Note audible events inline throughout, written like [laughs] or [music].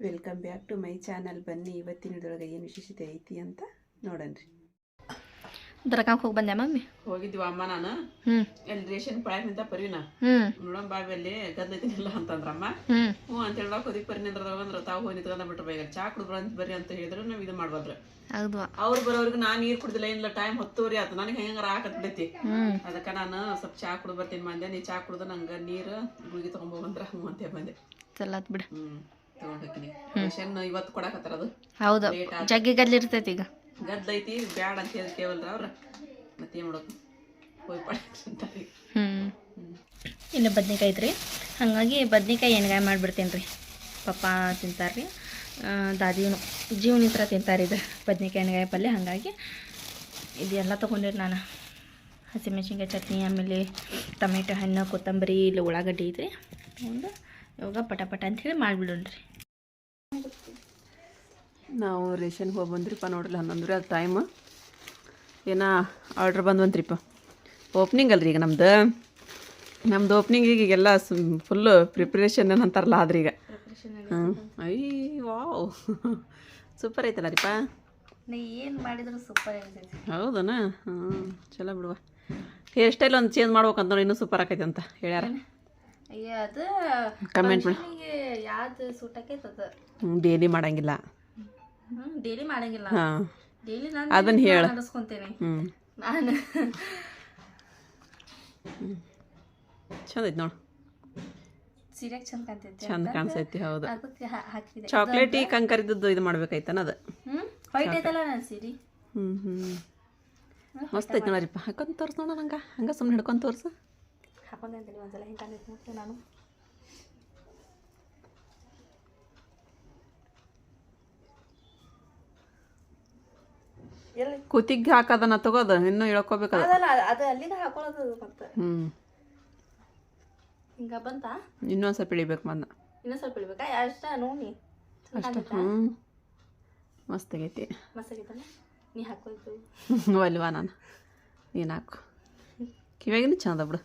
Welcome back to my channel ಬನ್ನಿ ಇವತ್ತಿನದೊಳಗೆ ಏನು ವಿಶೇಷತೆ ಐತಿ ಅಂತ ನೋಡನ್ರಿ. ದರ್ಗಾಕ್ ಹೋಗಿ ಬಂದೆ ಮಮ್ಮಿ. ಹೋಗಿದ್ವಿ ಅಮ್ಮ ನಾನು. ಅಲ್ಲಿ ರೇಷನ್ ಪಳ್ಯಾಗ ನಿಂತ ಪರಿವಿನ ನೋಡಮ್ ಬಾವಿ ಅಲ್ಲಿ ಗದ್ದೈತಿನಿಲ್ಲ ಅಂತಂದ್ರಮ್ಮ ಹ್ಞೂ ಹ್ಞೂ ಅಂತ ಹೇಳಕ್ ಹೋದಿ ಪರಿ ಅಂದ್ರೆ ತಾವು ಹೋಗಿ ನಿಂತ್ಕೊಂಡ ಬಿಟ್ರು. ಬೇಗ ಚಾ ಕುಡ್ಬ್ರ ಅಂತ ಬರ್ರಿ ಅಂತ ಹೇಳಿದ್ರು ನಾವು ಇದು ಮಾಡ್ಬಾರ್ದು ಅವ್ರು ಬರೋವ್ರಿಗೆ ನಾನು ನೀರು ಕುಡ್ದಿಲ್ಲ ಏನಿಲ್ಲ ಟೈಮ್ ಹತ್ತುವರೆ ಆತು. ನನಗೆ ಹೆಂಗಾರ ಹಾಕತ್ ಬಿಡೈತಿ ಹ್ಞೂ ಅದಕ್ಕೆ ನಾನು ಸ್ವಲ್ಪ ಚಾ ಕುಡ್ದು ಬರ್ತೀನಿ ಮಂದೆ ನೀ ಚಾ ಕುಡ್ದು ನಂಗೆ ನೀರು ಗುಳಿಗೆ ತೊಗೊಂಬೋಗಂದ್ರ ಹ್ಞೂ ಅಂತ ಬಂದೆ. ಚಲತ್ ಬಿಡು. ಹ್ಞೂ ಇವತ್ತು ಕೊಡಕತ್ತಾರ ಅದು. ಹೌದು. ಜಗ್ಗಿ ಗದ್ಲಿ ಇರ್ತೈತಿ ಈಗ ಗದ್ದೈತಿ ಬ್ಯಾಡ ಅಂತ ಹೇಳಿ ಕೇವಲ್ರ ಅವ್ರ. ಮತ್ತೇನು ಮಾಡೋದು? ಹೋಗಿ ಪಡ್ತಾರೆ ಹ್ಞೂ ಇನ್ನು ಬದ್ನಿಕಾಯಿ ಐತ್ರಿ. ಹಾಗಾಗಿ ಬದ್ನಿಕಾಯಿ ಎಣ್ಗಾಯಿ ಮಾಡಿಬಿಡ್ತೀನಿ ರೀ ಪಪ್ಪ ತಿಂತಾರೆ ರೀ ದಾದಿನು ಜೀವನಿತ್ರ ತಿಂತಾರೆ ಇದು ಬದ್ನಿಕಾಯಿ ಎಣ್ಗಾಯಿ ಪಲ್ಯ. ಹಾಗಾಗಿ ಇದೆಲ್ಲ ತೊಗೊಂಡಿರಿ ನಾನು. ಹಸಿಮೆಣ್ಸಿನ್ಕಾಯಿ ಚಟ್ನಿ ಆಮೇಲೆ ಟೊಮೆಟೊ ಹಣ್ಣು ಕೊತ್ತಂಬರಿ ಇಲ್ಲಿ ಉಳ್ಳಾಗಡ್ಡಿ ಐತ್ರಿ. ಒಂದು ಇವಾಗ ಪಟ ಪಟ ಅಂಥೇಳಿ ಮಾಡಿಬಿಡೋಣ್ರಿ. ನಾವು ರೇಷನ್ ಹೋಗಿ ಬಂದ್ರಿಪ್ಪ ನೋಡ್ರಿ ಹನ್ನೊಂದು ಅದು ಟೈಮ್ ಏನ ಆರ್ಡ್ರ್ ಬಂದ್ವಂತ್ರಿಪ್ಪ. ಓಪ್ನಿಂಗ್ ಅಲ್ರಿ ಈಗ ನಮ್ದು. ನಮ್ದು ಓಪ್ನಿಂಗ್ ಈಗ ಈಗೆಲ್ಲ ಫುಲ್ಲು ಪ್ರಿಪ್ರೇಷನ್ ಅಂತಾರಲ್ಲ ಆದ್ರೆ ಈಗ ಅಯ್ಯ ವಾವ್ ಸೂಪರ್ ಐತಲ್ಲ ರೀಪ್ಪ ಏನು ಮಾಡಿದ್ರು ಸೂಪರ್ ಹೌದನಾ ಹೌದನ? ಹ್ಞೂ ಚಲೋ ಬಿಡುವ. ಹೇರ್ ಸ್ಟೈಲ್ ಒಂದು ಚೇಂಜ್ ಮಾಡ್ಬೇಕಂತ ನೋಡಿ ಇನ್ನೂ ಸೂಪರ್ ಆಕೈತೆ ಅಂತ ಹೇಳ್ಯಾರ. ಕಮೆಂಟ್ ಮಾಡಿ. ಯಾವ್ದು ಸೂಟ್ ಡೈಲಿ ಮಾಡಂಗಿಲ್ಲ. ಡೈಲಿ ಮಾಡಂಗಿಲ್ಲ. ಡೈಲಿ ನಾನು ಅದನ್ನ ಹೇಳ. ನಡೆಸ್ಕೊಂತೇನೆ ನಾನು. ಚಂದ ಐತಿ ನೋಡು. ಸೀರೆ ಚಂದ ಕಾಣ್ತೈತಿ. ಚಂದ ಕಾಣಿಸೈತಿ ಹೌದು. ಅದಕ್ಕೆ ಹಾಕಿದೆ. ಚಾಕ್ಲೇಟಿ ಕಂಕರಿದದ್ದು ಇದು ಮಾಡ್ಬೇಕಾಯ್ತಾನ ಅದು ವೈಟ್ ಐತಲ್ಲ ನನ್ನ ಸೀರೆ. ಹ್ಞೂ ಹ್ಞೂ ಮಸ್ತ್ ಐತಿ ನೋಡ್ರಿಪ್ಪ. ಹಾಕೊಂಡ್ ತೋರ್ಸ ನೋಡ ನಂಗೆ. ಹಂಗೆ ಸುಮ್ಮನೆ ಹಿಡ್ಕೊಂಡು ತೋರ್ಸು. ಹಾಕೊಂಡಂತೇಳಿ ಒಂದ್ಸಲ ಹಿಂಗೆ ಮತ್ತೆ ನಾನು. ಎಲ್ಲಿ? ಕೂತಿಗೆ ಹಾಕದನ್ನ ತಗೋದು ಇನ್ನೂ ಇಳ್ಕೋಬೇಕು ಅದಲ್ಲ ಅದು- ಅಲ್ಲಿಗೆ ಹಾಕೊಳ್ಳೋದು ಮತ್ತೆ. ಹ್ಞೂ ಹಿಂಗ ಬಂತಾ? ಇನ್ನೊಂದು ಸ್ವಲ್ಪ ಇಳಿಬೇಕು ಮನ್ನ ಇನ್ನೊಂದು ಸ್ವಲ್ಪ ಇಳಿಬೇಕಾ? ಅಷ್ಟ ನೋಡಿ ಅಷ್ಟು? ಹ್ಞೂ ಮಸ್ತ್ ಆಗೈತಿ. ಮಸ್ತ್ ಆಗೈತಲ್ಲ? ನೀ ಹಾಕೋಯ್ತು ಅಲ್ವಾ [laughs] ನಾನು? ನೀನು ಹಾಕು. ಕಿವ್ಯಾಗಿನೂ ಚಂದ ಬಿಡು.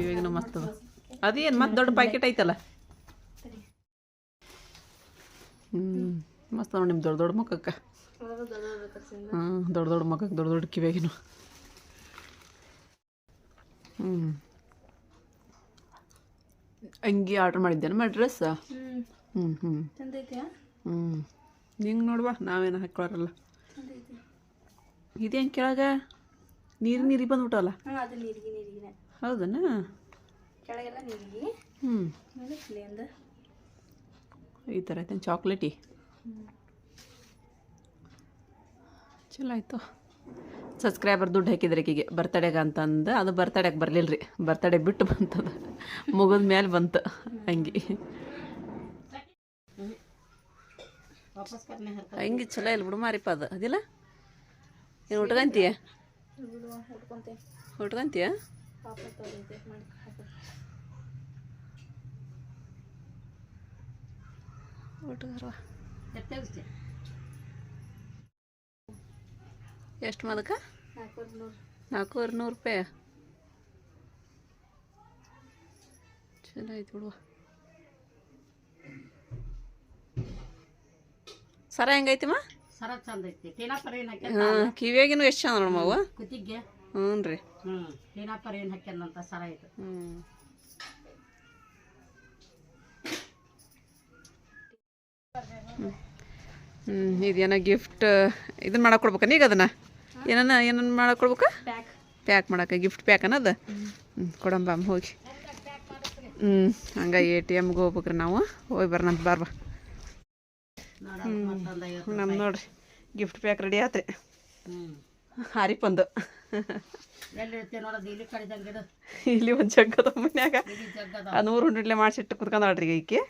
ಇವಾಗಿನ ಮಸ್ತ್ ಅದ ಅದೇನು ಮತ್ತೆ ದೊಡ್ಡ ಪ್ಯಾಕೆಟ್ ಐತಲ್ಲ? ಹ್ಞೂ ಮಸ್ತ್ ನೋಡಿ ನಿಮ್ಮ ದೊಡ್ಡ ದೊಡ್ಡ ಮಕ್ಕಕ್ಕೆ. ಹ್ಞೂ ದೊಡ್ಡ ದೊಡ್ಡ ಕಿವಿಯಾಗಿನ ದೊಡ್ಡ ದೊಡ್ಡ ಕಿವಿಯಾಗಿನು ಹ್ಞೂ ಅಂಗಿ ಆರ್ಡ್ರ್ ಮಾಡಿದ್ದೇನಮ್ಮ ಡ್ರೆಸ್ ಹ್ಞೂ ಹ್ಞೂ ಹ್ಞೂ ಹಿಂಗೆ ನೋಡುವ ನಾವೇನು ಐತಿ ಇದೇನು ಕೆಳಗೆ? ನೀರು ನೀರಿಗೆ ಬಂದ್ಬಿಟ್ಟಲ್ಲ ಹಾಂ ಅದು ನೀರಿಗೆ ನೀರಿಗಿನ. ಹೌದನ? ಕೆಳಗೆಲ್ಲ ನೀರಿಗೆ. ಹ್ಞೂ ಮೇಲೆ ಈ ಥರ ಐತೆ ಚಾಕ್ಲೇಟಿ. ಚಲೋ ಆಯಿತು. ಸಬ್ಸ್ಕ್ರೈಬರ್ ದುಡ್ಡು ಹಾಕಿದ್ರೆ ಆಕಿಗೆ ಬರ್ತಡೆಗೆ ಅಂತಂದು ಅದು ಬರ್ತಡೆಗೆ ಬರಲಿಲ್ಲ ರೀ ಬರ್ತಡೆ ಬಿಟ್ಟು ಬಂತದ. ಮುಗಿದ ಮೇಲೆ ಬಂತು ಹಂಗೆ. ಹಂಗೆ ಚಲೋ ಇಲ್ಲ ಬಿಡು ಮಾರಿಪ್ಪ ಅದು. ಅದಿಲ್ಲ? ಏನು ಉಟ್ಕಂತೀಯ? ಉಟ್ಕರ್ವ ಎಷ್ಟು ಮದಕ? ನಾಲ್ಕೂವರೆ ನೂರು ನಾಲ್ಕೂವರೆ ನೂರು ರೂಪಾಯಿ. ಚಲೋ ಆಯ್ತು ಬಿಡುವ ಸರ ಹೆಂಗೈತಿಮ್ಮ ಸರ ಚಂದ ಐತಿ. ಟೀನಾಪರ್ ಏನ್ ಹಾಕ್ಯಾನ? ಹಾಂ ಕಿವಿಯಾಗಿನೂ ಎಷ್ಟು ಚಂದ ನೋಡಮ್ಮವ ಕುತ್ತಿಗೆ? ಹ್ಞೂ ರೀ. ಹ್ಮ್ ಟೀನಾಪರ್ ಏನ್ ಹಾಕ್ಯಾನಂತ ಸರ ಇದು. ಹ್ಞೂ ಹ್ಞೂ ಇದೇನೋ ಗಿಫ್ಟ್ ಇದನ್ನ ಮಾಡಕ್ಕೆ ಕೊಡ್ಬೇಕನ ಈಗ ಅದನ್ನ? ಏನನ್ನ ಏನನ್ನ ಮಾಡಕ್ಕೆ ಕೊಡ್ಬೇಕಾ? ಪ್ಯಾಕ್ ಮಾಡಕ್ಕೆ ಗಿಫ್ಟ್ ಪ್ಯಾಕ್ ಅನ್ನೋದು ಹ್ಞೂ ಕೊಡಂಬಮ್ಮ ಹೋಗಿ. ಹ್ಞೂ ಹಂಗ ಎ ಟಿ ಎಮ್ಗೆ ಹೋಗ್ಬೇಕ್ರಿ ನಾವು. ಹೋಗಿ ಬರೋಣಂತ ಬಾರ್ಬಾ ನಮ್ಮ ನೋಡ್ರಿ ಗಿಫ್ಟ್ ಪ್ಯಾಕ್ ರೆಡಿ ಆತ್ರಿ. ಹಾರಿಪಂದು. ಇಲ್ಲಿ ಒಂದ್ ಜಗ್ಗ ಇಲ್ಲಿ ಒಂದು ಜಗ್ಗದ ಮನ್ಯಾಗ. ನೂರು ಉಂಡ್ಲೆ ಮಾಡಿಸಿಟ್ಟು ಕುತ್ಕೊಂಡಾಳ್ರಿ ಈಗ ಈಕೆ.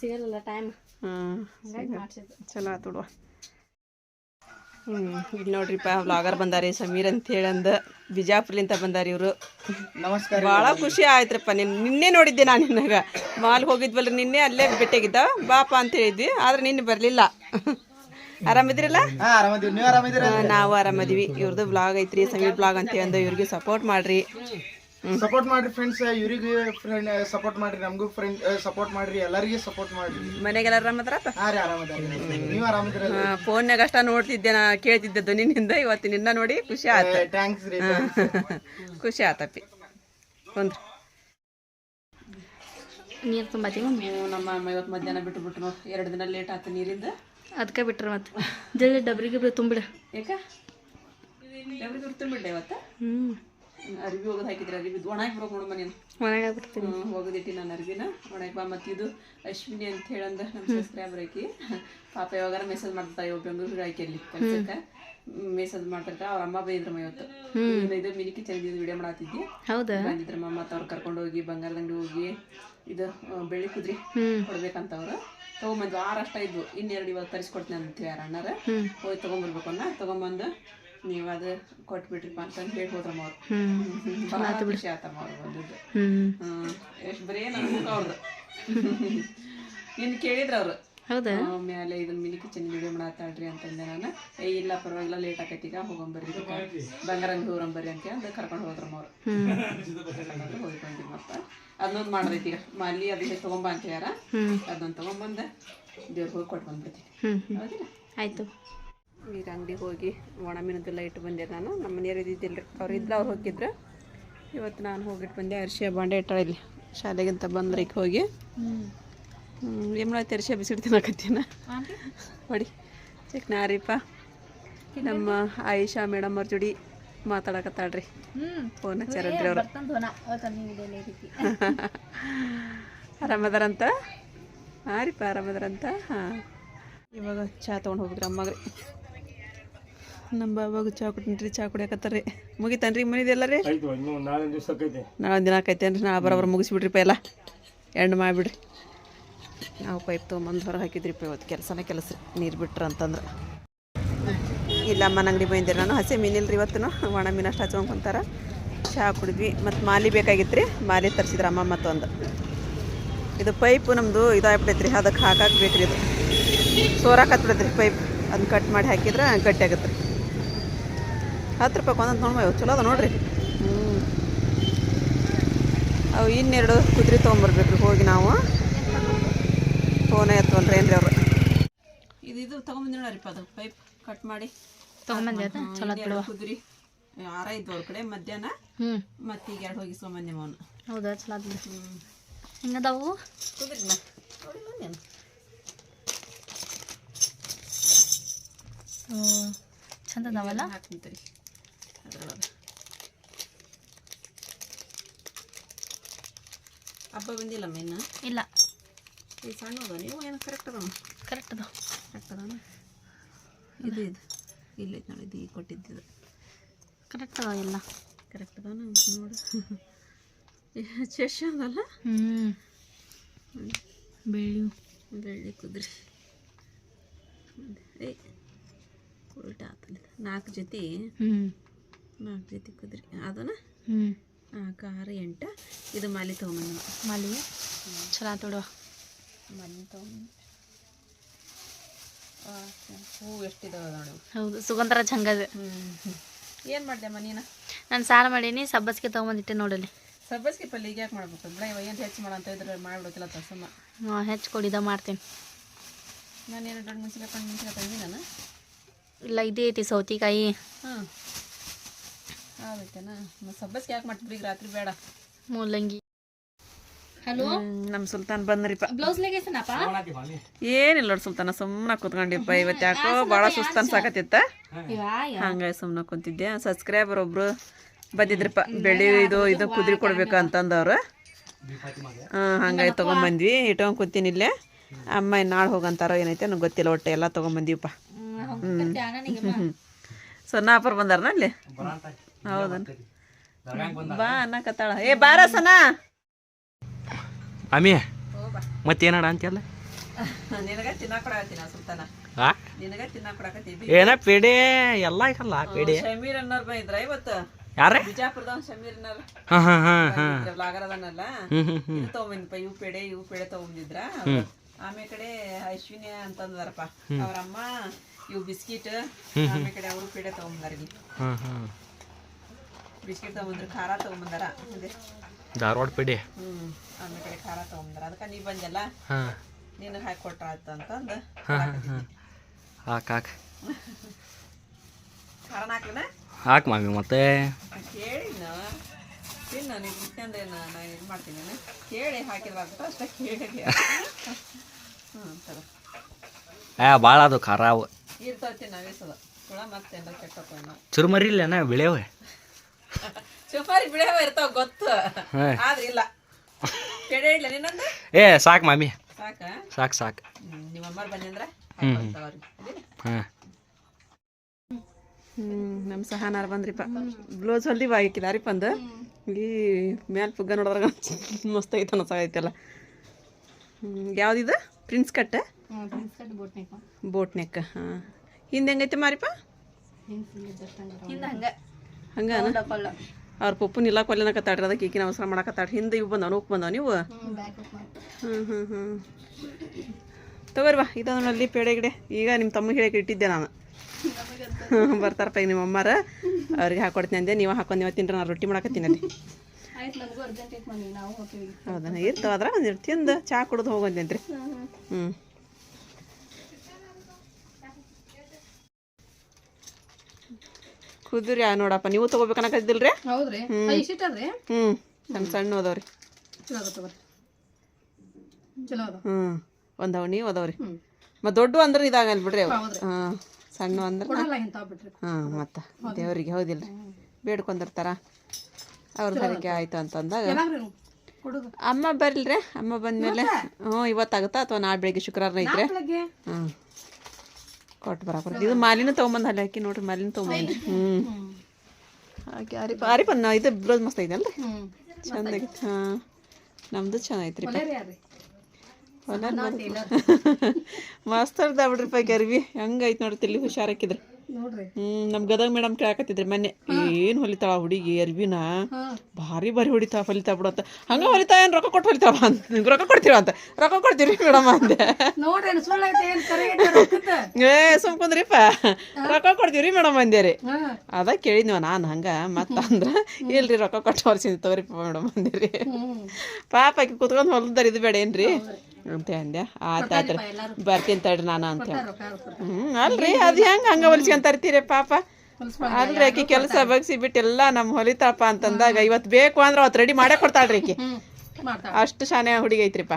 ಸಿಗಲ್ಲ. ಟೈಮ್ ಚಲೋ ಆತು ಬಿಡುವ ಹ್ಞೂ ಇಲ್ಲಿ ನೋಡ್ರಿಪ್ಪ ವ್ಲಾಗರ್ ಬಂದಾರಿ ಸಮೀರ್ ಅಂತ ಅಂದ ಬಿಜಾಪುರ್ಲಿಂತ ಬಂದಾರಿ ಇವರು. ನಮಸ್ಕಾರ ಭಾಳ ಖುಷಿ ಆಯ್ತ್ರಪ್ಪ ನಿನ್ ನಿನ್ನೆ ನೋಡಿದ್ದೆ ನಾನು ನಿನ್ನಾಗ ಮಾಲ್ ಹೋಗಿದ್ವಲ್ರಿ ನಿನ್ನೆ ಅಲ್ಲೇ ಭೇಟಿಯಾಗಿದ್ದ ಬಾಪ ಅಂತ ಹೇಳಿದ್ವಿ ಆದ್ರೆ ನಿನ್ನೆ ಬರಲಿಲ್ಲ. ಆರಾಮಿದ್ರಲ್ಲ ನೀವು ಆರಾಮದಿವಿ ಇವ್ರದ್ದು ಬ್ಲಾಗ್ ಐತ್ರಿ ಸಮೀರ್ ಬ್ಲಾಗ್ ಅಂತ ಅಂದ ಇವ್ರಿಗೆ ಸಪೋರ್ಟ್ ಮಾಡ್ರಿ. ಸಪೋರ್ಟ್ ಮಾಡ್ರಿ ಫ್ರೆಂಡ್ಸ್ ಇವ್ರಿಗೆ ಫ್ರೆಂಡ್ ಸಪೋರ್ಟ್ ಮಾಡ್ರಿ ನಮಗೂ ಫ್ರೆಂಡ್ ಸಪೋರ್ಟ್ ಮಾಡ್ರಿ ಎಲ್ಲರಿಗೂ ಸಪೋರ್ಟ್ ಮಾಡ್ರಿ. ಮನೆಗೆಲ್ಲ ಆರಾಮದ್ರಪ್ಪ ಹಾ ರೀ ಆರಾಮದಾರಿ ನೀವು ಆರಾಮದಿರಲ್ಲ ಫೋನ್ಯಾಗ ಅಷ್ಟ ನೋಡ್ತಿದ್ದೆ ನಾ ಕೇಳ್ತಿದ್ದೆ ಧ್ವನಿನಿಂದ ಇವತ್ತು ನಿನ್ನ ನೋಡಿ ಖುಷಿ ಆಯ್ತು ಥ್ಯಾಂಕ್ಸ್ ರೀ [laughs] ಖುಷಿ ಆತಪ್ಪಿ ಕುಂದ್ರಿ ನೀರು ತುಂಬ ನಮ್ಮ ಅಮ್ಮ ಇವತ್ತು ಮಧ್ಯಾಹ್ನ ಬಿಟ್ಟು ಬಿಟ್ಟು ನೋಡಿ. ಎರಡು ದಿನ ಲೇಟ್ ಆಯ್ತು ನೀರಿಂದ. ಅದಕ್ಕೆ ಬಿಟ್ರೆ ಮತ್ತೆ. ಜಲ್ದಿ ಡಬ್ರಿಗೆ ಗಿಬ್ರಿ ತುಂಬಿಡ. ಯಾಕ ಡಬ್ರಿಗೆ ತುಂಬಿಡ ಇವತ್ತು? ಹ್ಞೂ ಅರ್ಬಿ ಒಗದು ಹಾಕಿದ್ರೆ ಅರ್ಬಿ ಒಣಗಿ ಬರೋಕ್ ನೋಡು ಮನೇನು ಒಣಗಾಗ್ಬಿಡ್ತೀನಿ ಒಗದಿಟ್ಟಿ ಹೋಗೋದಿಟ್ಟಿ ನಾನು ಅರ್ಬಿನ ಒಣಗಿ ಬಾ ಮತ್ತು ಇದು ಅಶ್ವಿನಿ ಅಂತ ಹೇಳಂದ ನಮ್ಮ ಸಬ್ಸ್ಕ್ರೈಬರ್ ಆಕಿ. ಪಾಪ ಯಾವಾಗಾರ ಮೆಸೇಜ್ ಮಾಡ್ತಾ ಇವಾಗ ಬೆಂಗಳೂರಿಗೆ ಆಕಿ ಅಲ್ಲಿ ಕೆಲ್ಸಕ್ಕೆ. ಮೆಸೇಜ್ ಮಾಡ್ತಾ ಅವ್ರ ಅಮ್ಮ ಬೈದ್ರಮ್ಮ ಇವತ್ತು. ಇದು- ಮಿನಿಕಿ ಮಿನಿ ಕಿಚನ್ ವಿಡಿಯೋ ಮಾಡತ್ತಿದ್ದಿ ಹೌದಾ? ಬಂದಿದ್ರಮ್ಮ ಮತ್ತು ಅವ್ರು ಕರ್ಕೊಂಡು ಹೋಗಿ ಬಂಗಾರದ ಅಂಗಡಿ ಹೋಗಿ ಇದು ಬೆಳಿ ಬೆಳ್ಳಿ ಕುದ್ರಿ ಕೊಡ್ಬೇಕಂತ ಅವರು ತಗೊಂಬಂದು ಆರು ಅಷ್ಟ ಇದ್ವು. ಇನ್ನೆರಡು ಇವಾಗ ತರಿಸ್ಕೊಡ್ತೀನಿ ಅಂತ ಹೇಳಿ ಅಣ್ಣಾರ ಹೋಗಿ ತಗೊಂಡ್ಬರ್ಬೇಕನ್ನ ಅನ್ನ ತೊಗೊಂಬಂದು ನೀವು ಅದು ಕೊಟ್ಬಿಟ್ರಿಪ್ಪ ಅಂತಂದು ಹೇಳಿ ಹೋದ್ರಮ್ಮ ಅವ್ರು ಭಾಳ ಖುಷಿ ಆತಮ್ಮ ಅವ್ರು ಬಂದಿದ್ದು. ಎಷ್ಟು ಬರೀ ನನ್ನ ಮುಖ ಅವ್ರದ್ದು ನಿನ್ನ ಕೇಳಿದ್ರ ಅವ್ರು? ಹೌದಾ? ಮೇಲೆ ಇದನ್ನ ಮಿನಿ ಕಿಚನ್ ವಿಡಿಯೋ ಮಾಡತ್ತಾಳ್ರಿ ಅಂತಂದೆ ನಾನು. ಏ ಇಲ್ಲ ಪರವಾಗಿಲ್ಲ ಲೇಟ್ ಆಕೈತಿ ಈಗ ಹೋಗಂಬರ್ರಿ ಇದಕ್ಕೆ. ಬಂಗಾರ ಅಂಗಡಿ ಹೋಗಂಬರ್ರಿ ಅಂತ ಅಂದು ಕರ್ಕೊಂಡು ಹೋದ್ರಮ್ಮ ಅವ್ರು. ಕರ್ಕೊಂಡು ಹೋಗಿ ಬಂದ್ವಿ ಮತ್ತೆ ಅದನ್ನೊಂದು ಮಾಡ್ದೈತಿ ಈಗ. ಮಲ್ಲಿ ಅದಕ್ಕೆ ತಗೊಂಬ ಅಂತ ಯಾರ ಅದನ್ನ ತಗೊಂಬಂದ ದೇವ್ರಿಗೆ ಹೋಗಿ ಕೊಟ್ಟು ಬಂದ್ಬಿಡ್ತೀನಿ. ಹೌದಿಲ್ಲ? ಆಯಿತು. ಈಗ ಅಂಗಡಿಗೆ ಹೋಗಿ ಒಣ ಮೀನದೆಲ್ಲ ಇಟ್ಟು ಬಂದೆ ನಾನು. ನಮ್ಮ ಮನೆಯವ್ರು ಇದ್ದಿದ್ದಿಲ್ಲ ರೀ. ಅವ್ರು ಇದ್ಲ ಅವ್ರು ಹೋಗಿದ್ರು. ಇವತ್ತು ನಾನು ಹೋಗಿಟ್ಟು ಬಂದೆ ಅರ್ಶಿಯ ಬಾಂಡೆ ಇಟ್ಟ ಇಲ್ಲಿ ಶಾಲೆಗಿಂತ ಬಂದ್ರೆ ಈಗ ಹೋಗಿ. ಏನು ಮಾಡತ್ತೆ ಅರ್ಶಿಯ ಬಿಸಿಟ್ಟು ತಿನ್ನಕತ್ತೀನ? ಹೊಡಿ. ಚಿಕ್ಕ ನಾರಿಪ್ಪ. ನಮ್ಮ ಆಯಿಷಾ ಮೇಡಮ್ ಅವ್ರ ಜೋಡಿ ಮಾತಾಡಕತ್ತಾಳ್ರಿ. ಫೋನ್ ಹಚ್ಚಾರಲ್ರಿ ಅವ್ರು. [laughs] ಆರಾಮದಾರಂತ ಹಾಂ ರೀಪ ಆರಾಮದಾರಂತ? ಹಾಂ. ಇವಾಗ ಚಹಾ ತೊಗೊಂಡು ಹೋಗಿದ್ರಿ ಅಮ್ಮಗ್ರಿ. ನಮ್ಮ ಬಾಬಾಗ ಚಹಾ ಕೊಟ್ಟಿನ್ರಿ ಚಹಾ ಕುಡಿಯಕತ್ತಾರ ರೀ ಮುಗಿತಾನ್ರಿ ಮನಿದೆಲ್ಲ ರೀ ನಾಳೆ ದಿವಸ ನಾಳೆ ದಿನ ಆಕೈತೇನ್ರಿ ನಾ ಬರೋಬ್ರ ಮುಗಿಸ್ಬಿಡ್ರಿಪ್ಪ ಎಲ್ಲ. ಎಂಡ್ ಮಾಡಿಬಿಡ್ರಿ. ನಾವು ಪೈಪ್ ತೊಗೊಂಬಂದು ಹೊರ ಹಾಕಿದ್ರಿಪ್ಪ ಇವತ್ತು ಕೆಲಸನ ಕೆಲಸ ನೀರು ಬಿಟ್ರ ಅಂತಂದ್ರೆ. ಇಲ್ಲ ಅಮ್ಮನ ಅಂಗಡಿ ಬಂದಿರ ನಾನು ಹಸಿ ಮೀನಿಲ್ರಿ ಇವತ್ತು ಒಣ ಮೀನು ಅಷ್ಟು ಹಚ್ಕೊಂಡ್ ಕುಂತಾರ. ಚಹಾ ಕುಡಿದ್ವಿ ಮತ್ತು ಮಾಲಿ ಬೇಕಾಗಿತ್ತು ರೀ ಮಾಲಿ ತರಿಸಿದ್ರ ಅಮ್ಮ ಮತ್ತೊಂದು. ಇದು ಪೈಪು ನಮ್ಮದು ಇದಾಗ್ಬಿಟ್ಟೈತೆ ರೀ ಅದಕ್ಕೆ ಹಾಕಕ್ಕೆ ಬೇಕು ರೀ ಇದು ರೀ ಪೈಪ್ ಅದನ್ನ ಕಟ್ ಮಾಡಿ ಹಾಕಿದ್ರೆ ಗಟ್ಟಿ ಆಗುತ್ತೆ ರೀ ಹತ್ತು ರೂಪಾಯಿ ಒಂದೊಂದು ತೊಗೊಂಡು ಚಲೋ ಅದ ನೋಡ್ರಿ. ಹ್ಞೂ ಅವು ಇನ್ನೆರಡು ಕುದುರೆ ತೊಗೊಂಬರ್ಬೇಕ್ರಿ ಹೋಗಿ ನಾವು. ಫೋನ್ ಎತ್ತವಲ್ರಿ ಏನ್ರಿ ಅವರು. ಇದು ಇದು ತೊಗೊಂಬಂದಿ ನೋಡ್ರಿಪ್ಪ ಅದು ಪೈಪ್ ಕಟ್ ಮಾಡಿ. ಚಲೋ ಬಿಡುವ. ಕುದುರೆ ಆರ ಇದ್ದು ಅವ್ರ ಕಡೆ ಮಧ್ಯಾಹ್ನ. ಹ್ಞೂ ಮತ್ತೆ ಈಗ ಎರಡು ಹೋಗಿ ಸೋಮನ್ಯ ಅವನು ಹೌದಾ ಚಲೋ ಆದ್ರಿ ಹಿಂಗದಾವು? ಕುದುರಿನ? ಚಂದ ಅದಾವಲ್ಲ ಹಾಕ್ತಿಂತೀರಿ ಅದ್ರೊಳಗೆ. ಹಬ್ಬ ಬಂದಿಲ್ಲ ಮೇನ ಇಲ್ಲ. ಈ ಸಣ್ಣ ಅದ ನೀವು ಏನು ಕರೆಕ್ಟ್ ಅದಾವ? ಕರೆಕ್ಟ್ ಅದ ಕರೆಕ್ಟ್ ಅದಾನ ಇದು ಇದು. ಇಲ್ಲೈತೆ ನೋಡಿ ಇದು ಈಗ ಕೊಟ್ಟಿದ್ದು ಕರೆಕ್ಟ್ ಅದ ಇಲ್ಲ ಕರೆಕ್ಟ್ ಅದಾನ ನೋಡು. ಚೆಶ್ ಅದಲ್ಲ? ಹ್ಞೂ ಬೆಳ್ಳಿ ಬೆಳ್ಳಿ ಕುದುರೆ. ಏ ಉಲ್ಟಾ ನಾಲ್ಕು ಜೊತೆ ಹ್ಞೂ ನಾಲ್ಕು ಜೊತೆ ಕುದುರೆ. ಅದನ್ನ? ಹ್ಞೂ ನಾಲ್ಕು ಆರು ಎಂಟು. ಇದು ಮಾಲಿ ತೊಗೊಂಬಂದ ಮಲಿ ಚಲೋ ತೊಡುವ ಮಾಲಿ ತೊಗೊಂಬಂದು ಹೂ ಎಷ್ಟಿದಾವೆ ನೋಡಿ. ಹೌದು ಸುಗಂಧರ ಚಂಗದ ಹ್ಞೂ ಏನು ಮಾಡಿದೆ ನೀನು? ನಾನು ಸಾರು ಮಾಡೀನಿ ಸಬ್ಬಸ್ಗೆ ತೊಗೊಂಬಂದಿಟ್ಟೆ ನೋಡಲಿ ಸಬ್ಬಸ್ಗೆ ಪಲ್ಯ ಈಗ ಯಾಕೆ ಮಾಡ್ಬೇಕು? ಬಿಡ ಇವಾಗ ಏನು ಹೆಚ್ಚು ಮಾಡೋ ಅಂತ ಇದ್ರೆ ಮಾಡ್ಬಿಡೋಕಿಲ್ಲ ತಸಮ್ಮ ಹಾಂ ಹೆಚ್ಚು ಕೊಡಿದ ಮಾಡ್ತೀನಿ. ನಾನು ಎರಡು ದೊಡ್ಡ ಮೆಣಸಿನ್ಕಾಯಿ ಕಣ್ಣು ಮುಂಚೆ ತಂದಿ ನಾನು ಇಲ್ಲ ಇದೇ ಐತಿ ಸೌತಿಕಾಯಿ. ಹಾಂ ಸಬ್ಬಸ್ಗೆ ಯಾಕೆ ಮಾಡ್ತೀವಿ ಈಗ ರಾತ್ರಿ ಬೇಡ? ಮೂಲಂಗಿ. ಹಲೋ? ನಮ್ಮ ಸುಲ್ತಾನ್ ಬಂದ್ರಿಪ್ಪ. ಬ್ಲೌಸ್ ಲೆಗೇಸನಪ್ಪ? ಏನಿಲ್ಲ ನೋಡಿ ಸುಲ್ತಾನ ಸುಮ್ಮನೆ ಕೂತ್ಕೊಂಡಿಪ್ಪ ಇವತ್ತು ಯಾಕೋ ಭಾಳ ಸುಸ್ತು ಅನ್ಸಾಕತ್ತಿತ್ತ ಹಂಗಾಗಿ ಸುಮ್ಮನೆ ಕುಂತಿದ್ದೆ. ಸಬ್ಸ್ಕ್ರೈಬರ್ ಒಬ್ರು ಬಂದಿದ್ರಪ್ಪ. ಬೆಳಿ ಇದು ಇದು ಕುದ್ರಿ ಕೊಡ್ಬೇಕು ಅಂತಂದವ್ರು. ಹಾಂ ಹಂಗಾಗಿ ತೊಗೊಂಬಂದ್ವಿ. ಇಟ್ಕೊಂಡು ಕೂತೀನಿ ಇಲ್ಲೇ. ಅಮ್ಮ ನಾಳೆ ಹೋಗಂತಾರೋ ಏನೈತೆ ನಂಗೆ ಗೊತ್ತಿಲ್ಲ ಒಟ್ಟೆ ಎಲ್ಲ ತೊಗೊಂಬಂದೀವಪ್ಪ. ಹ್ಞೂ ಸೊನ್ನಾಪರ್ ಬಂದಾರನ ಅಲ್ಲಿ? ಹೌದನ್? ಬಾ ಅನ್ನಕತ್ತಾಳ. ಏ ಬಾರ ಅಮ್ಮಿ ಆಮಿ ಮತ್ತೇನಡ ಅಂತೆಲ್ಲ ನಿನಗ ತಿನ್ನಾಕ್ ಕೊಡಕತ್ತೀನಿ ಸುಲ್ತಾನ. ಆ? ನಿನಗ ತಿನ್ನಾಕ್ ಕೊಡಕತ್ತೀವಿ ಏನ ಪೇಡೆ? ಎಲ್ಲ ಐತಲ್ಲ ಪೇಡೆ. ಶಮೀರ್ ಅನ್ನೋರ್ ಬಂದಿದ್ರ ಇವತ್ತ. ಯಾರ ಬಿಜಾಪುರದವ್ ಶಮೀರ್ ಅನ್ನೋರ್ ಹಾಂ ಹಾಂ ಹಾಂ ಹಾಂ. ಲಾಗರದನಲ್ಲ ತಗೊಂಬಂದಿಪ್ಪ ಇವು ಪೇಡೆ ಇವು ಪೇಡೆ ತಗೊಂಬಂದಿದ್ರ. ಆಮೇಲೆ ಕಡೆ ಅಶ್ವಿನಿ ಅಂತಂದಾರಪ್ಪ ಅವ್ರ ಅಮ್ಮ ಇವು ಬಿಸ್ಕಿಟ್ ಆಮೇಲೆ ಕಡೆ ಅವರು ಪೇಡೆ ತಗೊಂಬಂದಾರ ಇಲ್ಲಿ. ಹಾಂ ಹಾಂ ಬಿಸ್ಕಿಟ್ ತೊಗೊಂಬಂದ್ರು ಖಾರ ತೊಗೊಂಬಂದಾರ. ಧಾರವಾಡ ಪೇಡಿ. ಹ್ಞೂ ಆಮೇಲೆ ಕಡೆ ಖಾರ ತೊಗೊಂಬಂದಾರ. ಅದಕ್ಕೆ ನೀ ಬಂದಲ್ಲ ಹಾಂ. ನಿನಗೆ ಹಾಕಿ ಕೊಟ್ರ ಆಯ್ತು ಅಂತಂದು ಹಾಕ್ ಹಾಕ್. [laughs] ಖಾರನ ಹಾಕ್ಲನ? ಹಾಕ್ ಮಾಮಿ ಮತ್ತೆ? ಕೇಳಿನ ತಿನ್ನ ತಿನ್ನು ನೀನು ತಿಂದ್ರೆ ನಾನು ಇದು ಮಾಡ್ತೀನಿ ನಾನು ಕೇಳಿ ಹಾಕಿದ್ರೆ ಅಂತ ಅಷ್ಟೇ ಕೇಳಿ ಹ್ಞೂ ಸರ. ಏ ಭಾಳ ಅದು ಖಾರ ಅವು. ಇರ್ತಾವ ನಾವೇಸದ ಹುಳ ಮತ್ತೆ ಕೆಟ್ಟ ಕೆಟ್ಟಪ್ಪ ನಾವು ಚುರುಮರಿ ಇಲ್ಲೇನ ಬೆಳೆಯವೆ [laughs] ಸುಪಾರಿ ಬಿಡವ ಇರ್ತಾವ ಗೊತ್ತು. ಆದ್ರೆ ಇಲ್ಲ. ಕೆಡೆ ಇಲ್ಲ ನಿನ್ನೊಂದು? ಏ ಸಾಕು ಮಾಮಿ. ಸಾಕ? ಸಾಕು ಸಾಕು. ನಿಮ್ಮ ಅಮ್ಮ ಬಂದ್ರ. ಹಾಂ. ಹ್ಞೂ ನಮ್ಮ ಸಹನಾರ್ ಬಂದ್ರಿಪ್ಪ. ಬ್ಲೌಸ್ ಹೊಲ್ದಿ ಬಾಗಿಕ್ಕಿದಾರಿಪ್ಪ ಅಂದ ಈ ಮ್ಯಾಲ ಪುಗ್ಗ ನೋಡಿದ್ರಾಗ ಮಸ್ತ್ ಐತೆ ಐತಲ್ಲ. ಯಾವ್ದಿದು? Prince cut? Boat neck. ಹಾಂ. ಹಿಂದೆ ಹೆಂಗೈತೆ ಮಾರಿಪ್ಪ? ಹಿಂದೆ ಹಂಗೆ. ಹಂಗ ಅವ್ರ ಪಪ್ಪನ ಇಲ್ಲ ಕೊಲ್ಲನಕತ್ತಾಡ್ರಿ ಅದಕ್ಕೆ ಈಕಿನ ಅವಸರ ಮಾಡಕತ್ತಾಡ್ರಿ ಹಿಂದೆ ಇವು ಬಂದವ ಉಪ್ಪು ಬಂದವ ನೀವು? ಹ್ಞೂ ಹ್ಞೂ ಹ್ಞೂ ತಗೋರಿ ಬಾ ಅಲ್ಲಿ ಪೇಡೆ ಗಿಡೆ. ಈಗ ನಿಮ್ಮ ತಮ್ಮಗೆ ಹೇಳಕ್ಕೆ ಇಟ್ಟಿದ್ದೆ ನಾನು. ಹ್ಮ್, ಬರ್ತಾರಪ್ಪ ಈಗ ನಿಮ್ಮ ಅಮ್ಮಾರ. ಅವ್ರಿಗೆ ಹಾಕೊಡ್ತೀನಿ ಅಂದೆ. ನೀವು ಹಾಕೊಂಡು ನೀವು ತಿನ್ರಿ ನಾನು ರೊಟ್ಟಿ ಮಾಡಕತ್ತೀನಿ ಅಲ್ಲಿ ಹೌದಾ ಇರ್ತಾವ ಅದ್ರ ಒಂದು ತಿಂದು ಚಾ ಕುಡ್ದು ಹೋಗಂತೇನ್ರಿ ಹ್ಞೂ ಕುದುರಿ ಆ ನೋಡಪ್ಪ ನೀವು ತೊಗೋಬೇಕನ್ನಕತ್ತಿಲ್ರಿ ಹೌದ್ರಿ. ಇಷ್ಟಿಟ್ಟದ್ರಿ ಹ್ಞೂ ಸಣ್ಣ ಸಣ್ಣ ಅದಾವ್ರಿ. ಚಲೋ ಚಲೋ ಅದ ಹ್ಞೂ ಒಂದು ಅವನಿ ಅದಾವ್ರಿ. ಮತ್ತು ದೊಡ್ಡ ಅಂದ್ರೆ ಇದಾಗಲ್ಲ ಬಿಡ್ರಿ ಅವು. ಹಾಂ ಸಣ್ಣ ಅಂದ್ರೆ ಕೊಡಲ್ಲ ಮತ್ತ ದೇವ್ರಿಗೆ ಹಾಂ ಮತ್ತು ದೇವರಿಗೆ ಹೌದಿಲ್ಲ ಬೇಡ್ಕೊಂಡಿರ್ತಾರ ಅವ್ರ ಸರಿಕೆ ಆಯ್ತು ಅಂತಂದಾಗ ಅಮ್ಮ ಬರಲ್ರಿ. ಅಮ್ಮ ಬಂದ್ಮೇಲೆ ಹ್ಞೂ ಇವತ್ತಾಗುತ್ತಾ ಅಥವಾ ನಾಳೆ ಬೆಳಿಗ್ಗೆ ಶುಕ್ರವಾರ ಐತ್ರಿ? ಹ್ಮ್. ಹ್ಞೂ ಕೊಟ್ಟು ಬರಾಕ ಇದು ಮಾಲಿನ ತೊಗೊಂಬಂದು ಅಲ್ಲಿ ಹಾಕಿ ನೋಡ್ರಿ ಮಾಲಿನ ತೊಗೊಂಬಂದ್ರಿ ಹ್ಞೂ ಹಾಕಿ ಆರಿಪ ಆರಿಪ ನಾ ಇದು ಬ್ಲೌಸ್ ಮಸ್ತ್ ಐತಲ್ರಿ ಚಂದ ಚಂದಾಗೈತೆ ಹಾಂ. ನಮ್ದು ಚೆನ್ನಾಗೈತ್ರಿ ಯಾರ್ರಿ ಮಸ್ತ್. [laughs] ಅರ್ದ ಬಿಡ್ರಿಪ್ಪ ಗರ್ವಿ. ಹೆಂಗೈತೆ ನೋಡ್ರಿ ತಿಳಿ ಹುಷಾರಾಕಿದ್ರಿ ನಮ್ಮ ಗದಗ ಮೇಡಮ್ ಕೇಳಕತ್ತಿದ್ರಿ ಮೊನ್ನೆ ಏನು ಹೊಲಿತಾಳ ಹುಡುಗಿ ಅರ್ವಿನ? ಹಾ. ಭಾರಿ ಭಾರಿ ಹೊಡಿತಾ ಹೊಲಿತಾ ಬಿಡು ಅಂತ. ಹಂಗ ಹೊಲಿತಾ ಏನ್ ರೊಕ್ಕ ಕೊಟ್ಟು ಹೊಲಿತಾವ ಅಂತ. ರೊಕ್ಕ ಕೊಡ್ತೀವ ಅಂತ. ರೊಕ್ಕ ಕೊಡ್ತೀರಿ ಮೇಡಮ್ ಅಂದೆ. ಏ ಸುಮ್ಕೊಂದ್ರಿಪ್ಪ ರೊಕ್ಕ ಕೊಡ್ತೀವ್ರಿ ಮೇಡಮ್ ಅಂದೆ ರೀ. ಹಾ. ಅದ ಕೇಳಿದ್ವ ನಾನು ಹಂಗ ಮತ್ತ ಅಂದ್ರ ಇಲ್ರಿ ರೊಕ್ಕ ಕೊಟ್ಟು ಹೊಲ್ಸಿನಿ ತಗೋರಿಪ್ಪ ಮೇಡಮ್ ಅಂದಿರಿ ಪಾಪ ಆಕಿ ಕುತ್ಕೊಂಡ್ ಹೊಲದಾರ ಇದು ಬೇಡ ಏನ್ರಿ? ಅಂತ ಅಂದೆ. ಆತ ಆಯ್ತು ಬರ್ತೀನಿ ತಡ್ರಿ ನಾನು ಅಂತ ಹ್ಮ್ ಅಲ್ರಿ ಅದ್ ಹೆಂಗ ಹಂಗ ಹಂಗೆ ಹೊಲ್ಸ್ಕೊಂತಾರ್ತೀರಿ ಪಾಪ. ಅಂದ್ರೆ ಆಕಿ ಕೆಲಸ ಬಗ್ಸಿ ಬಿಟ್ಟು ಎಲ್ಲ ನಮ್ ಹೊಲಿತಾಳಪ್ಪ ಅಂತಂದಾಗ ಇವತ್ ಬೇಕು ಅಂದ್ರೆ ಅವತ್ ರೆಡಿ ಮಾಡೇ ಕೊಡ್ತಾಳ್ರಿ ಆಕಿ. ಅಷ್ಟು ಶಾನೆ ಹುಡುಗಿ ಐತ್ರಿಪ್ಪ.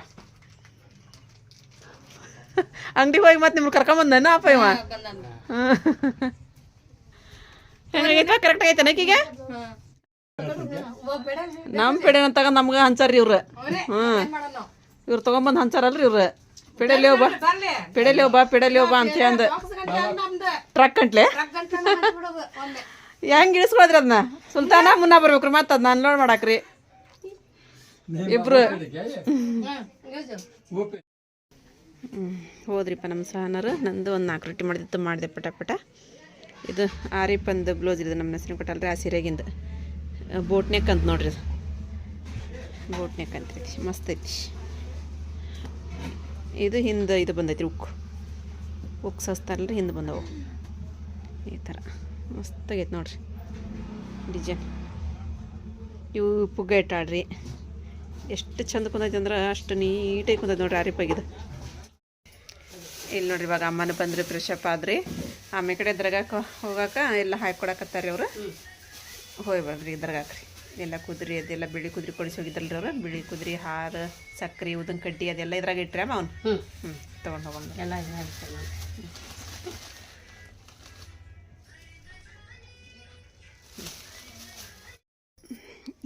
ಅಂಗಡಿ ಹೋಗಿ ಮತ್ತೆ ನಿಮ್ಗೆ ಕರ್ಕೊಂಬಂದನ ಅಪ್ಪ ಇವ? ಹೆಂಗೈತೆ ಕರೆಕ್ಟ್ ಆಗೈತೆ ನಕಿಗೆ ನಮ್ಮ ಪೆಡೆನ ತಗೊಂಡ್ ನಮ್ಗೆ ಹಂಚಾರ್ರಿ ಇವ್ರ. ಹ್ಮ್. ಇವ್ರು ತಗೊಂಬಂದ್ ಹಂಚಾರಲ್ರಿ ಇವ್ರು. ಪೆಡೆಲೇವ್ ಬಾ. ಪಿಡಲಿ ಬಾ ಪಿಡಲಿ ಬಾ ಅಂತ ಅಂದ ಟ್ರಕ್ ಅಂಟ್ಲೆ. ಹೆಂಗ್ ಇಳಿಸ್ಕೊಳ್ರಿ ಅದನ್ನ ಸುಲ್ತಾನ ಮುನ್ನ ಬರ್ಬೇಕ್ರಿ ಮತ್ತೆ ಅದನ್ನ ಅನ್ಲೋಡ್ ಮಾಡಾಕ್ರಿ. ಇಬ್ರು. ಹೋದ್ರಿಪ್ಪ ನಮ್ಮ ಸಹನರು. ನಂದು ಒಂದು ನಾಲ್ಕು ರೊಟ್ಟಿ ಮಾಡಿದ್ದು ಮಾಡಿದೆ ಪಟ ಪಟ. ಇದು ಆರಿಪಂದು ಬ್ಲೌಸ್ ಇದೆ ನಮ್ಮ ಹೆಸರು ಕೊಟ್ಟಲ್ರಿ ಆ ಸೀರೆಗಿಂದ. ಬೋಟ್ ನೆಕ್ ಅಂತ ನೋಡ್ರಿ ಅದು. ಬೋಟ್ ನೆಕ್ ಅಂತ ಮಸ್ತ್ ಐತಿ. ಇದು ಹಿಂದೆ ಇದು ಬಂದೈತಿ ಉಕ್ಕು. ಉಕ್ಕು ಸಸ್ತಾರಲ್ರಿ ಹಿಂದೆ ಬಂದವು. ಈ ಥರ. ಮಸ್ತಾಗೈತೆ ನೋಡ್ರಿ. ಡಿಸೈನ್. ಇವು ಪುಗ್ಗ ಇಟ್ಟಾಡ್ರಿ ಎಷ್ಟು ಚಂದ ಕುಂದೈತೆ ಅಂದ್ರೆ ಅಷ್ಟು ನೀಟಾಗಿ ಕುಂದೈತೆ ನೋಡ್ರಿ ಆರಿಪಾಗಿದೆ ಇಲ್ಲಿ ನೋಡ್ರಿ ಇವಾಗ ಅಮ್ಮನ ಬಂದ್ರೆ ಫ್ರೆಶಪ್ ಆದ್ರಿ. ಆಮೇಲೆ ಕಡೆ ದರ್ಗಾಕ ಹೋಗಾಕ ಎಲ್ಲ ಹಾಕೊಡಕತ್ತಾರ ಅವರು. ಹೋಗಿ ಬರ್ರಿ ದರ್ಗಾಕ್ರಿ ಎಲ್ಲ ಕುದುರೆ ಅದೆಲ್ಲ ಬಿಳಿ ಕುದುರೆ ಕೊಡಿಸಿ ಹೋಗಿದ್ದಲ್ರಿ ಅವ್ರು. ಬಿಳಿ ಕುದುರೆ ಹಾರ ಸಕ್ಕರೆ ಉದನ್ ಕಡ್ಡಿ ಅದೆಲ್ಲ ಇದ್ರಾಗ ಇಟ್ರಿ ಅಮ್ಮ ಅವ್ನು ಹ್ಮ್ ಹ್ಞೂ ತೊಗೊಂಡು ಹೋಗೋಣ. ಎಲ್ಲ.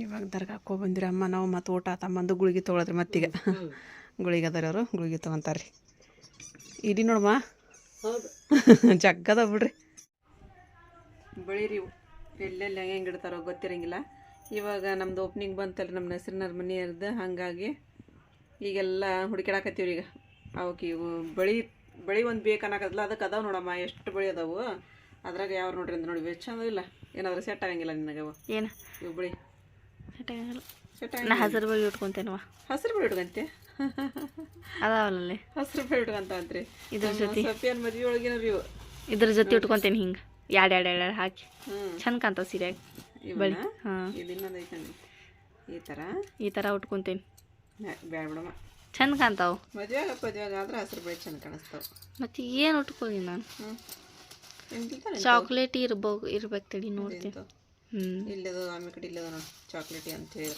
ಇವಾಗ ದರ್ಗಾಕ್ಕೆ ಹೋಗಿ ಬಂದಿರಿ ಅಮ್ಮ ನಾವು ಮತ್ತು ಊಟ ತಮ್ಮಂದು ಗುಳಿಗೆ ತೊಗೊಳದ್ರಿ ಮತ್ತೀಗ. ಗುಳಿಗೆ ಅದಾರ ಅವರು ಗುಳಿಗೆ ತೊಗೊಂತಾರೆ ಇಡೀ ನೋಡಮ್ಮ. ಜಗ್ಗದ ಬಿಡ್ರಿ. ಬೆಳೀರಿ ಎಲ್ಲೆಲ್ಲಿ ಹೆಂಗೆ ಹೆಂಗೆ ಇಡ್ತಾರೋ ಗೊತ್ತಿರಂಗಿಲ್ಲ. ಇವಾಗ ನಮ್ದು ಓಪನಿಂಗ್ ಬಂತಲ್ಲ ನಮ್ಮ ಹೆಸ್ರಿನವ್ರ ಮನೆಯವ್ರದ್ದು ಹಾಗಾಗಿ ಈಗೆಲ್ಲ ಹುಡುಕಾಡಕತ್ತೀವ್ರಿ ಈಗ ಅವಕ್ಕೆ ಇವು ಬಳಿ ಬಳಿ ಒಂದು ಬೇಕು ಅನ್ನಕತ್ತಲ್ಲ ಅದಕ್ಕೆ ಅದಾವೆ ನೋಡಮ್ಮ ಎಷ್ಟು ಬಳಿ ಅದಾವು? ಅದ್ರಾಗ ಯಾವ ನೋಡ್ರಿ ಅಂತ ನೋಡಿ ಚಂದ ಇಲ್ಲ. ಏನಾದರೂ ಸೆಟ್ ಆಗಂಗಿಲ್ಲ ನಿನಗೆ ಅವು? ಏನು? ಇವು ಬಳಿ. ಸೆಟ್ ನಾ ಹಸಿರು ಬಳಿ ಉಟ್ಕೊಂತೇನವ? ಹಸಿರು ಬಳಿ ಇಟ್ಕೊಂತೆ ಅದಾವಲ್ಲಲ್ಲಿ? ಹಸಿರು ಬಳಿ ಇಟ್ಕೊಂತಾವಂತ್ರಿ ಇದ್ರ ಜೊತೆ? ಸಫಿಯನ್ ಮದ್ವೆ ಒಳಗಿನ ಇವು ಇದ್ರ ಜೊತೆ ಉಟ್ಕೊಂತೇನೆ ಹಿಂಗೆ. ಎರಡು ಎರಡು ಎರಡು ಹಾಕಿ. ಹ್ಞೂ ಚಂದ ಕಾಣ್ತಾವ ಸೀರೆಯಾಗ. ಹಾಂ. ಈ ಥರ ಈ ಥರ ಉಟ್ಕೊಂತೀನಿ. ಬ್ಯಾಡ ಬಿಡಮ್ಮ. ಚಂದ ಕಾಣ್ತಾವ. ಮದುವೆಯಾಗ ಪದ್ವೆಯಾಗ ಆದ್ರೆ ಹಸಿರು ಬಳಿ ಚಂದ ಕಾಣಿಸ್ತಾವೆ. ಮತ್ತು ಏನು ಉಟ್ಕೊಳ್ಳಿ ನಾನು? ಚಾಕ್ಲೇಟ್ ಇರ್ಬೋ ಇರ್ಬೇಕು ತಡಿ ನೋಡ್ತೀನಿ. ಹ್ಞೂ ಇಲ್ಲದು ಆಮೇಲೆ ಕಡೆ ಇಲ್ಲದ ನೋಡಿ ಚಾಕ್ಲೇಟಿ ಅಂತ ಹೇಳಿ.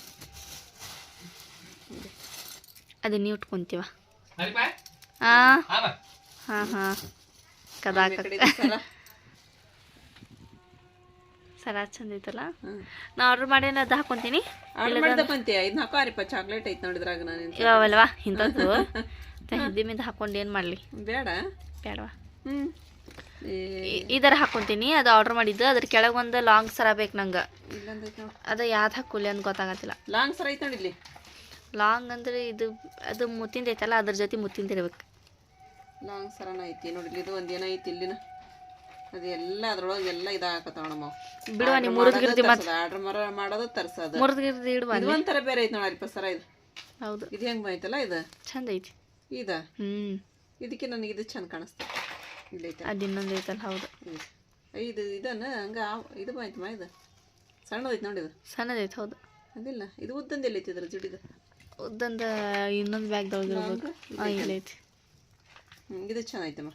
ಅದು ನೀವು ಉಟ್ಕೊಂತೀವ? ಹಾಂ ಹಾಂ. ಹಾಂ ಕದಾಕ ಸರ ಚಂದ ಐತಲ್ಲ. ನಾ ಆರ್ಡರ್ ಮಾಡಿ ಅದು ಹಾಕೊಂತೀನಿ. ಚಾಕ್ಲೇಟ್ ಐತೆ ನೋಡಿದ್ರಾಗ ನಾನು ಇವಾವಲ್ವಾ ಇಂಥದ್ದು. [laughs] ಹಿಂದಿ ಮಿಂದ ಹಾಕೊಂಡು ಏನು ಮಾಡಲಿ? ಬೇಡ. ಬೇಡವಾ? ಈ ಇದರ ಹಾಕೊಂತೀನಿ ಅದು ಆರ್ಡರ್ ಮಾಡಿದ್ದು ಅದ್ರ ಕೆಳಗೆ ಒಂದು ಲಾಂಗ್ ಸರ ಬೇಕು ನಂಗೆ. ಅದು ಯಾವ್ದು ಹಾಕೊಲಿ ಅಂತ ಗೊತ್ತಾಗತ್ತಿಲ್ಲ. ಲಾಂಗ್ ಸರ ಐತೆ ನೋಡಿ ಇಲ್ಲಿ. ಲಾಂಗ್ ಅಂದ್ರೆ ಇದು ಅದು ಮುತ್ತಿಂದ ಐತಲ್ಲ ಅದ್ರ ಜೊತೆ ಮುತ್ತಿಂದ ಇರ್ಬೇಕು. ಲಾಂಗ್ ಸರನ ಐತಿ ನೋಡಿ ಇದು ಒಂದೇನ ಐತಿ ಇಲ್ಲಿನ. ಅದು ಎಲ್ಲ ಅದ್ರೊಳಗೆ ಎಲ್ಲ ಇದಾಗತ್ತಾವ ನಮ್ಮ ಬಿಡುವ ನೀ ಮುರಿದ್ಗಿರ್ತಿ ಮತ್ತೆ ಆರ್ಡರ್ ಮರ ಮಾಡೋದು ತರ್ಸೋದು. ಮುರಿದ್ಗಿರ್ದು ಇಡುವ ಇದು ಒಂಥರ ಬೇರೆ ಐತೆ ನೋಡಿ ಸರ ಇದು. ಹೌದು. ಇದು ಹೆಂಗ್ ಐತಲ್ಲ ಇದು? ಚಂದ ಐತಿ. ಇದ? ಹ್ಞೂ ಇದಕ್ಕೆ ನನಗೆ ಇದು ಚಂದ ಕಾಣಿಸ್ತದೆ ಇಲ್ಲಿ ಐತೆ ಅದು ಇನ್ನೊಂದು ಐತಲ್ಲ ಹೌದು. ಇದು. ಇದು ಇದನ್ನ ಹಂಗ ಇದು ಬಂತಮ್ಮ ಇದು? ಸಣ್ಣದೈತೆ ನೋಡಿ ಇದು. ಸಣ್ಣದೈತೆ ಹೌದು. ಅದಿಲ್ಲ. ಇದು ಉದ್ದಂದ ಎಲ್ಲೈತಿ ಐತಿ ಇದ್ರ ಜುಡಿದು? ಉದ್ದಂದ ಇನ್ನೊಂದು ಬ್ಯಾಗ್ದೊಳಗೆ ಇರ್ಬೇಕು ಇಲ್ಲೈತಿ ಹ್ಮ್ ಇದು ಚೆನ್ನಾಯ್ತಮ್ಮ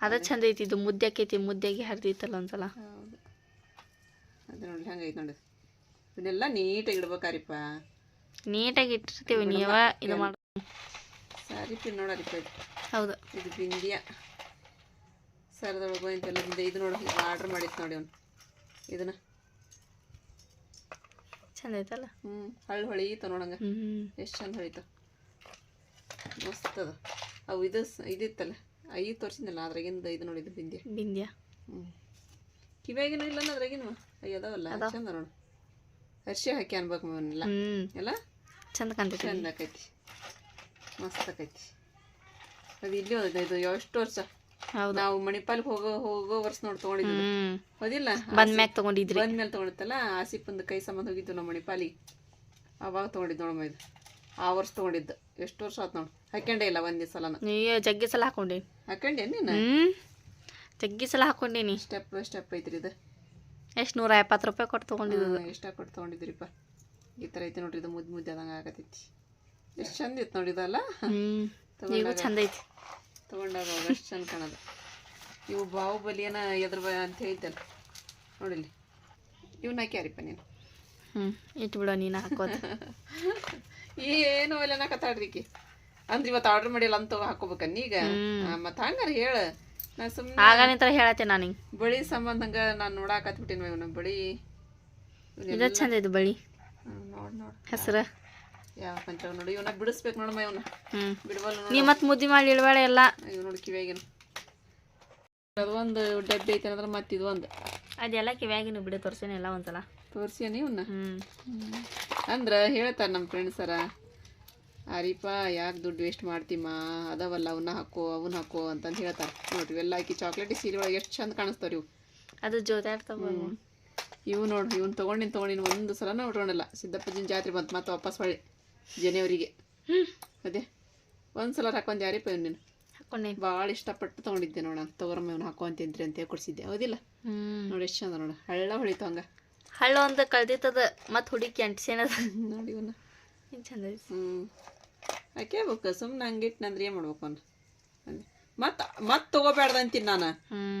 ಅದ ಚಂದ ಐತಿ ಇದು ಮುದ್ದೆ ಆಕೈತಿ ಮುದ್ದೆಗೆ ಹರಿದೈತಲ್ಲ ಒಂದ್ಸಲ. ಹೌದು. ಅದು ನೋಡಿ ಇದನ್ನೆಲ್ಲ ನೀಟಾಗಿ ಇಡ್ಬೇಕಾರಿಪ್ಪ. ನೀಟಾಗಿ ಇಟ್ಟಿರ್ತೀವಿ ನೀವ ಇದು ಮಾಡ ಸಾರಿ ಪಿನ್ ನೋಡರಿಪ್ಪ ಹೌದು. ಇದು ಬಿಂದಿಯ. ಸರದೊಳಗೆ ಬಂತೆಲ್ಲ ಬಿಂದೆ ಇದು ನೋಡಿ ಆರ್ಡ್ರ್ ಮಾಡಿತ್ತು ನೋಡಿ ಅವ್ನು. ಇದನ್ನ. ಚಂದ ಐತಲ್ಲ? ಹ್ಞೂ ಹಳ್ಳಿ ಹೊಳೀತ ನೋಡಂಗ. ಎಷ್ಟು ಚಂದ ಹೊಳಿತಾವ ಮಸ್ತ್ ಅದ. ಅವು ಇದು ಇದಿತ್ತಲ್ಲ. ಐದು ತೋರಿಸಿದ್ನಲ್ಲ ಅದ್ರಾಗಿಂದ ಇದು ನೋಡಿದ್ದು ಬಿಂದಿ ಬಿಂದ್ಯ. ಹ್ಞೂ ಕಿವ್ಯಾಗಿನೂ ಇಲ್ಲ ಅದ್ರಾಗಿನ? ಅಯ್ಯ ಅದಾವಲ್ಲ ಚಂದ ನೋಡು. ಅರ್ಶಿ ಹಾಕಿ ಅನ್ಬೇಕು ಮನೆಲ್ಲ ಎಲ್ಲ? ಚಂದ ಕಾಣ್ತೈತಿ ಚಂದ ಆಕೈತಿ ಮಸ್ತ್ ಆಕೈತಿ ಅದು ಇಲ್ಲಿ ಹೋದ ಇದು ಎಷ್ಟು ವರ್ಷ? ಹೌದು. ನಾವು ಮಣಿಪಾಲ್ಗೆ ಹೋಗೋ ಹೋಗೋ ವರ್ಷ ನೋಡಿ ತೊಗೊಂಡಿದ್ವಿ ಹೋದಿಲ್ಲ ಹೌದಿಲ್ಲ? ಬಂದ ಮ್ಯಾಗ ಬಂದ ಬಂದ್ಮೇಲೆ ತೊಗೊಂಡಿತ್ತಲ್ಲ ಆಸಿಫಂದು ಕೈ ಸಂಬಂಧ ಹೋಗಿದ್ದು ನಾವು ಮಣಿಪಾಲಿಗೆ. ಅವಾಗ ತೊಗೊಂಡಿದ್ದು ನೋಡಮ್ಮ ಇದು. ಆ ವರ್ಷ ತೊಗೊಂಡಿದ್ದು. ಎಷ್ಟು ವರ್ಷ ಆತ್ ನೋಡಿ. ಹಾಕೊಂಡೆ ಇಲ್ಲ ಒಂದೇ ಸಲನ? ನೀ ಜಗ್ಗಿ ಸಲ ಹಾಕೊಂಡೇನಿ ಹಾಕೊಂಡೆ ನೀನು? ಹ್ಞೂ ಜಗ್ಗಿ ಸಲ ಹಾಕೊಂಡೇನಿ ಸ್ಟೆಪ್ ಸ್ಟೆಪ್ ಐತ್ರಿ ಇದು. ಎಷ್ಟು ನೂರ ಎಪ್ಪತ್ತು ರೂಪಾಯಿ ಕೊಟ್ಟು ತೊಗೊಂಡಿದ್ದು ಎಷ್ಟು ಕೊಟ್ಟು ತೊಗೊಂಡಿದ್ರಿಪ್ಪ ಈ ಥರ ಐತಿ ನೋಡ್ರಿ ಇದು ಮುದ್ದು ಮುದ್ದೆ ಆದಂಗೆ ಆಗತೈತಿ. ಎಷ್ಟು ಚಂದ ಇತ್ತು ನೋಡಿ ಇದಲ್ಲ? ಹ್ಞೂ ಚಂದ ಐತಿ. ತಗೊಂಡಾಗ ಎಷ್ಟು ಚಂದ ಕಾಣೋದು. ಇವು ಬಾಹುಬಲಿ ಏನ ಎದ್ರ ಅಂತ ಹೇಳ್ತಲ್ಲ ನೋಡಿಲ್ಲಿ ಇವನ್ನ ಹಾಕ್ಯಾರಿಪ್ಪ ನೀನು. ಹ್ಮ್. ಇಟ್ಬಿಡ ಬಿಡೋ ನೀನು ಹಾಕೋದು. [laughs] ಏನು ಎಲ್ಲ ಕತಾಡ್ರಿಕಿ ಅಂದ್ರೆ ಇವತ್ತು ಆರ್ಡರ್ ಮಾಡಿಲ್ಲ ಅಂತ ಹಾಕೋಬೇಕನ್ನ ಈಗ? ಮತ್ತೆ ಹಂಗಾರ ಹೇಳ. ನಾ ಸುಮ್ಮನೆ ಆಗ ನಿಂತರ ಹೇಳತ್ತೆ ನಾನು ಬಳಿ ಸಂಬಂಧ ಹಂಗ ನಾನು ನೋಡಾಕತ್ಬಿಟ್ಟಿನ ಇವನ ಬಳಿ. ಇದು ಚಂದ ಇದು ಬಳಿ. ನೋಡಿ ನೋಡಿ. ಹೆಸರು. ಯಾವ ಪಂಚ ನೋಡಿ ಇವನ ಬಿಡಿಸ್ಬೇಕು ನೋಡಮ್ಮ ಇವನ ಬಿಡಬಲ್ಲ ನೋಡಿ. ನೀ ಮತ್ತೆ ಮುದ್ದೆ ಮಾಡಿ ಇಡಬೇಡ ಎಲ್ಲ. ಇವ್ ನೋಡಿ ಕಿವಿಯಾಗಿನ. ಅದೊಂದು ಡಬ್ಬಿ ಐತೆ ಅಂದ್ರೆ ಮತ್ತೆ ಇದು ಒಂದು ಅದೆಲ್ಲ ಕಿವ್ಯಾಗಿನ ಬಿಡ ತೋರ್ಸೇನೆ ಎಲ್ಲ ಒಂದ್ಸಲ. ತೋರಿಸಿ ಇವನ್ನ ಅಂದ್ರೆ ಹೇಳ್ತಾರೆ ನಮ್ಮ ಫ್ರೆಂಡ್ಸರ ಅರಿಪ ಯಾಕೆ ದುಡ್ಡು ವೇಸ್ಟ್ ಮಾಡ್ತೀಮ? ಅದಾವಲ್ಲ ಅವನ್ನ ಹಾಕೋ ಅವನ್ನ ಹಾಕೋ ಅಂತಂದು ಹೇಳ್ತಾರೆ. ನೋಡ್ರಿ ಇವೆಲ್ಲ ಹಾಕಿ ಚಾಕ್ಲೇಟ್ ಸೀರೆ ಒಳಗೆ ಎಷ್ಟು ಚಂದ ಕಾಣಿಸ್ತಾವ ಇವು. ಅದು ಜೋತಾಡ್ತಾವ ಇವು ನೋಡಿ ಇವ್ನು ತೊಗೊಂಡಿನ ತೊಗೊಂಡಿನ ಒಂದು ಸಲನೂ ಉಟ್ಕೊಂಡಿಲ್ಲ ಸಿದ್ದಪ್ಪಜಿನ ಜಾತ್ರೆ ಬಂತು ಮತ್ತೆ ವಾಪಸ್ ಹೊಳ್ಳಿ ಜನವರಿಗೆ. ಅದೇ. ಒಂದು ಸಲ ಹಾಕೊಂಡೆ ಯಾರಿಪ್ಪ ಇವ್ನು ನೀನು? ಹಾಕೊಂಡೆ ಭಾಳ ಇಷ್ಟಪಟ್ಟು ತೊಗೊಂಡಿದ್ದೆ ನೋಡ ತಗೋರಮ್ಮ ಇವ್ನು ಹಾಕೋ ಅಂತಿದ್ರಿ ಅಂತ ಕೊಡಿಸಿದ್ದೆ ಹೌದಿಲ್ಲ? ನೋಡಿ ಎಷ್ಟು ಚಂದ ನೋಡ. ಹಳ್ಳ ಹೊಳಿತು ಹಂಗ. ಹಳ್ಳ ಒಂದು ಕಳ್ದಿತ್ತದ ಮತ್ತೆ ಹುಡುಕಿ ಅಂಟಿಸೇನದ ನೋಡಿ ಇವನ್ನ ಏನು ಚಂದ ಹ್ಞೂ ಹಾಕೇಬೇಕು ಸುಮ್ಮನೆ ಹಂಗಿಟ್ನಂದ್ರೆ ಏನು ಮಾಡ್ಬೇಕು ಅವ್ನು? ಮತ್ತೆ ಮತ್ತೆ ತೊಗೋಬೇಡ್ದು ಅಂತೀನಿ ನಾನು.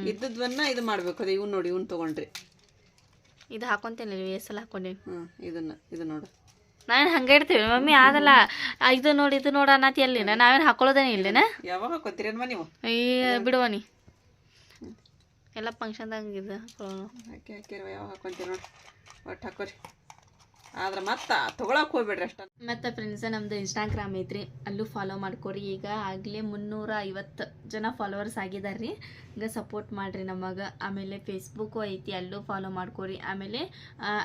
ಇದ್ದದ್ವನ್ನ ಇದು ಮಾಡ್ಬೇಕು. ಅದೇ ಇವ್ನು ನೋಡಿ ಇವ್ನು ತಗೊಂಡ್ರಿ. ಇದು ಹಾಕೊಂತೇನೆ ಎಷ್ಟು ಸಲ ಹಾಕೊಂಡೇನಿ. ಹ್ಞೂ ಇದನ್ನ ಇದು ನೋಡು. ನಾವೇನು ಹಂಗೆ ಇಡ್ತೀವಿ ಮಮ್ಮಿ ಆದಲ್ಲ ಇದು ನೋಡಿ ಇದು ನೋಡ ಅನ್ನತಿ ಅಲ್ಲಿನ. ನಾವೇನು ಹಾಕೊಳ್ಳೋದೇನೆ ಇಲ್ಲೇನ? ಯಾವಾಗ ಹಾಕೋತೀರೇನ್ಮ ನೀವು? ಈ ಬಿಡುವ ನೀ. ಎಲ್ಲ ಫಂಕ್ಷನ್ದಾಗ ಇದು ಹಾಕೊಳ್ಳೋಣ ಹಾಕಿ ಹಾಕಿರುವ ಯಾವ ಹಾಕೊಂತೀರಿ ನೋಡಿ. ಒಟ್ಟು ಹಾಕೋರಿ. ಆದ್ರೆ ಮತ್ತೆ ತೊಗೊಳಕ್ಕೆ ಹೋಗ್ಬೇಡ್ರಿ ಅಷ್ಟ. ಮತ್ತು ಫ್ರೆಂಡ್ಸ್ ನಮ್ಮದು ಇನ್ಸ್ಟಾಗ್ರಾಮ್ ಐತ್ರಿ. ಅಲ್ಲೂ ಫಾಲೋ ಮಾಡ್ಕೊರಿ. ಈಗ ಆಗಲೇ ಮುನ್ನೂರ ಐವತ್ತು ಜನ ಫಾಲೋವರ್ಸ್ ಆಗಿದ್ದಾರೆ ರೀ ಈಗ ಸಪೋರ್ಟ್ ಮಾಡಿರಿ ನಮಗೆ. ಆಮೇಲೆ ಫೇಸ್ಬುಕ್ಕು ಐತಿ ಅಲ್ಲೂ ಫಾಲೋ ಮಾಡ್ಕೊರಿ. ಆಮೇಲೆ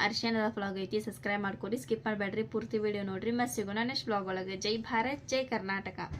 ಅರ್ಶನದ ಫ್ಲಾಗ್ ಐತಿ ಸಬ್ಸ್ಕ್ರೈಬ್ ಮಾಡ್ಕೊರಿ. ಸ್ಕಿಪ್ ಮಾಡಬೇಡ್ರಿ. ಪೂರ್ತಿ ವಿಡಿಯೋ ನೋಡಿರಿ. ಮತ್ತೆ ಸಿಗೋಣ ನೆಕ್ಸ್ಟ್ ಬ್ಲಾಗ್ ಒಳಗೆ. ಜೈ ಭಾರತ್ ಜೈ ಕರ್ನಾಟಕ.